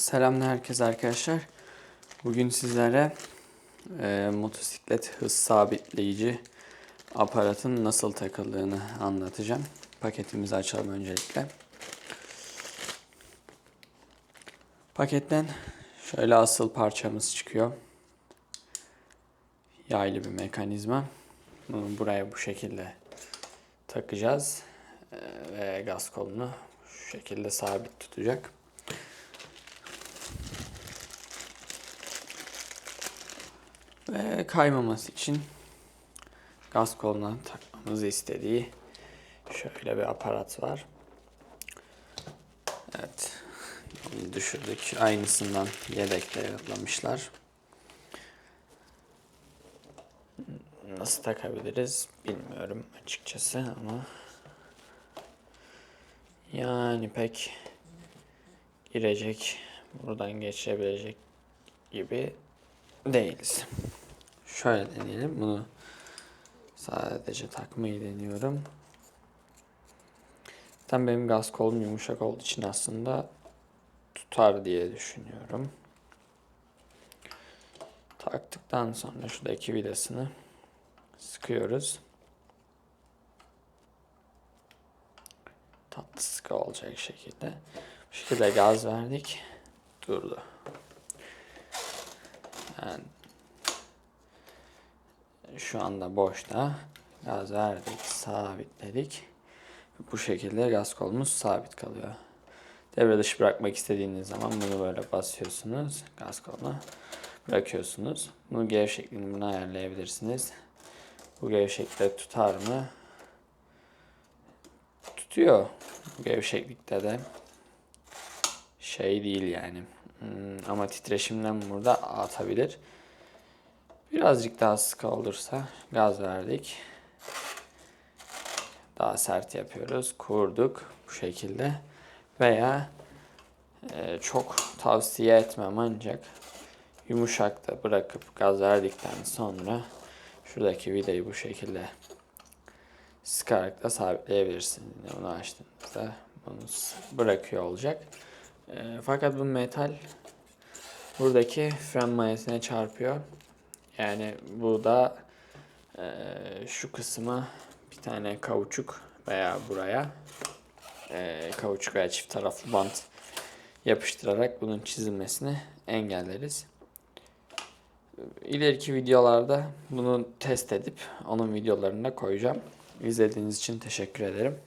Selamlar herkese arkadaşlar. Bugün sizlere e, motosiklet hız sabitleyici aparatın nasıl takıldığını anlatacağım. Paketimizi açalım öncelikle. Paketten şöyle asıl parçamız çıkıyor. Yaylı bir mekanizma. Bunu buraya bu şekilde takacağız. E, ve gaz kolunu şekilde sabit tutacak. Ve kaymaması için gaz koluna takmamızı istediği şöyle bir aparat var. Evet. Onu düşürdük. Aynısından yedekle yollamışlar. Nasıl takabiliriz bilmiyorum açıkçası ama yani pek girecek, buradan geçebilecek gibi değiliz. Şöyle deneyelim. Bunu sadece takmayı deniyorum. Tam benim gaz kolum yumuşak olduğu için aslında tutar diye düşünüyorum. Taktıktan sonra şuradaki vidasını sıkıyoruz. Tatlı sıkı olacak şekilde. Bu şekilde gaz verdik. Durdu. Yani şu anda boşta. Gaz verdik, sabitledik. Bu şekilde gaz kolumuz sabit kalıyor. Devre dışı bırakmak istediğiniz zaman bunu böyle basıyorsunuz. Gaz kolunu bırakıyorsunuz. Bunu gevşekliğini bunu ayarlayabilirsiniz. Bu gevşeklikte tutar mı? Tutuyor. Bu gevşeklikte de şey değil yani. Hmm, ama titreşimden burada atabilir. Birazcık daha sıkı olursa gaz verdik. Daha sert yapıyoruz. Kurduk bu şekilde. Veya e, çok tavsiye etmem ancak yumuşakta bırakıp gaz verdikten sonra şuradaki vidayı bu şekilde sıkarak da sabitleyebilirsiniz. Bunu açtığınızda bunu bırakıyor olacak. E, fakat bu metal buradaki fren mayasına çarpıyor. Yani bu da e, şu kısma bir tane kauçuk veya buraya e, kauçuk veya çift taraflı bant yapıştırarak bunun çizilmesini engelleriz. İleriki videolarda bunu test edip onun videolarını da koyacağım. İzlediğiniz için teşekkür ederim.